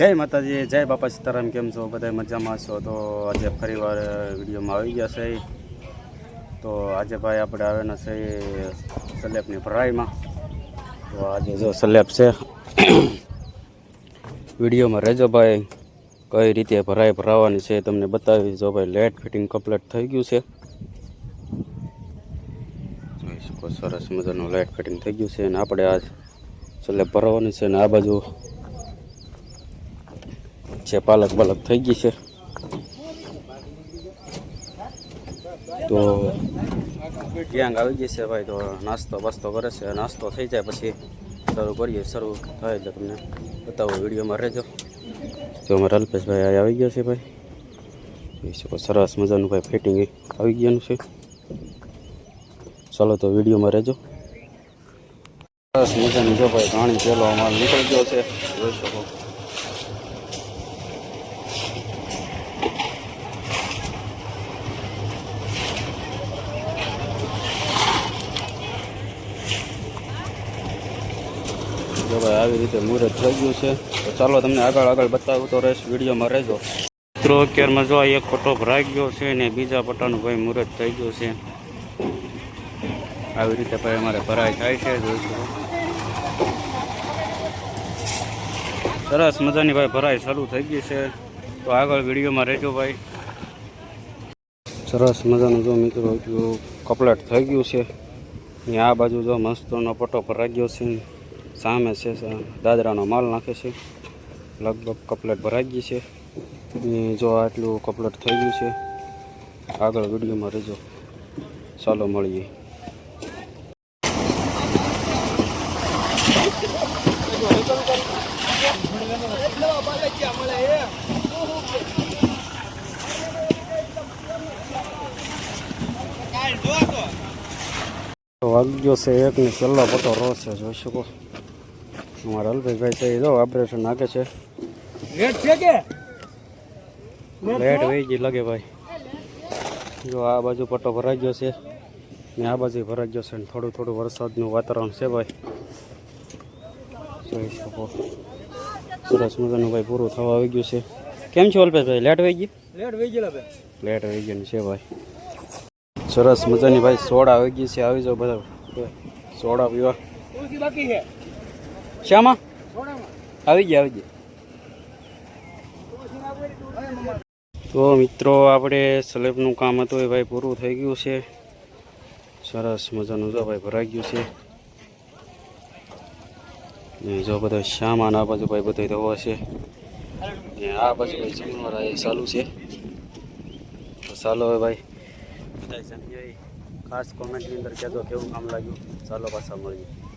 જય માતાજી, જય બાપા સીતારામ, કેમ છો? બધા મજામાં છો? તો આજે ફરીવાર વિડીયોમાં આવી ગયા છે. તો આજે ભાઈ આપણે આવેલા છે સલેબની ભરાઈમાં. તો આજે જો સલેબ છે, વિડીયોમાં રહેજો ભાઈ. કઈ રીતે ભરાઈ ભરાવાની છે તમને બતાવી. જો ભાઈ લેટ ફિટિંગ કમ્પ્લીટ થઈ ગયું છે. જોઈ શકો, સરસ મજાનું લાઇટ ફિટિંગ થઈ ગયું છે અને આપણે આ સલેબ ભરાવાની છે અને આ બાજુ છે, પાલક બાલક થઈ ગઈ છે. તો ક્યાંક આવી ગઈ છે ભાઈ, તો નાસ્તો બાસ્તો કરે છે, નાસ્તો થઈ જાય પછી શરૂ કરીએ, શરૂ થાય એટલે તમને બતાવો, વિડીયોમાં રહેજો. તો અમારા અલ્પેશભાઈ આવી ગયા છે ભાઈ. સરસ મજાનું ભાઈ ફિટિંગ આવી ગયાનું છે. ચાલો તો વિડીયોમાં રહેજો. સરસ મજાનું જો ભાઈ ઘાણી પેલો અમારો નીકળી ગયો છે. જોઈ શકો. જો ભાઈ આવી રીતે મુહૂર્ત થઈ ગયું છે, તો ચાલો તમને આગળ આગળ બતાવું, તો રહેશ વિડીયોમાં રહેજો. મિત્રો, અત્યારમાં જો એક પટ્ટો ભરાઈ ગયો છે ને બીજા પટ્ટાનું ભાઈ મુહૂર્ત થઈ ગયું છે. આવી રીતે ભાઈ અમારે ભરાઈ થાય છે જોઈશું સરસ મજાની ભાઈ ભરાઈ શરૂ થઈ ગઈ છે. તો આગળ વિડીયોમાં રહેજો ભાઈ. સરસ મજાનું જો મિત્રો કપલેટ થઈ ગયું છે. ને આ બાજુ જો મસ્તનો પટ્ટો ભરાઈ ગયો છે. સામે છે દાદરાનો માલ નાખે છે. લગભગ કપલેટ ભરાઈ ગઈ છે. જો આટલું કપલેટ થઈ ગયું છે, આગળ વિડીયોમાં રહેજો. ચાલો મળીએ. તો વાગી છે એકની છેલ્લો પટ્ટો રો છે, જોઈ શકો. અમારા અલ્પેશભાઈ છે એ જો ઓપરેશન નાખે છે. લેટ વહી ગઈ લાગે ભાઈ. જો આ બાજુ પટ્ટો ભરાઈ ગયો છે ને આ બાજુ ભરાઈ ગયો છે ને થોડું થોડું વરસાદનું વાતાવરણ છે ભાઈ. જોઈ શકો. સરસ મજાનું ભાઈ પૂરું થવા આવી ગયું છે. કેમ છો અલ્પેશભાઈ? લેટ વહી ગઈ? લેટ વહી ગયેલા ભાઈ લેટ વહી ગયું છે ભાઈ. સરસ મજાની ભાઈ સોડા આવી ગઈ છે આવી જાઓ બધા. સોડા પીવા. બાકી છે. શામાં? આવી ગયા આવી ગયા. તો મિત્રો, આપણે સ્લેબનું કામ હતું એ ભાઈ પૂરું થઈ ગયું છે. સરસ મજાનું જો ભાઈ ભરાઈ ગયું છે. ને જો બધા સામાન આ બાજુ ભાઈ બધો ધોવો છે ને આ બાજુ ભાઈ જમવા ચાલુ છે. તો ચાલો હવે ભાઈ બધા જમીએ ખાસ કોમેન્ટની અંદર કહેજો કેવું કામ લાગ્યું. ચાલો પાછા મળીએ.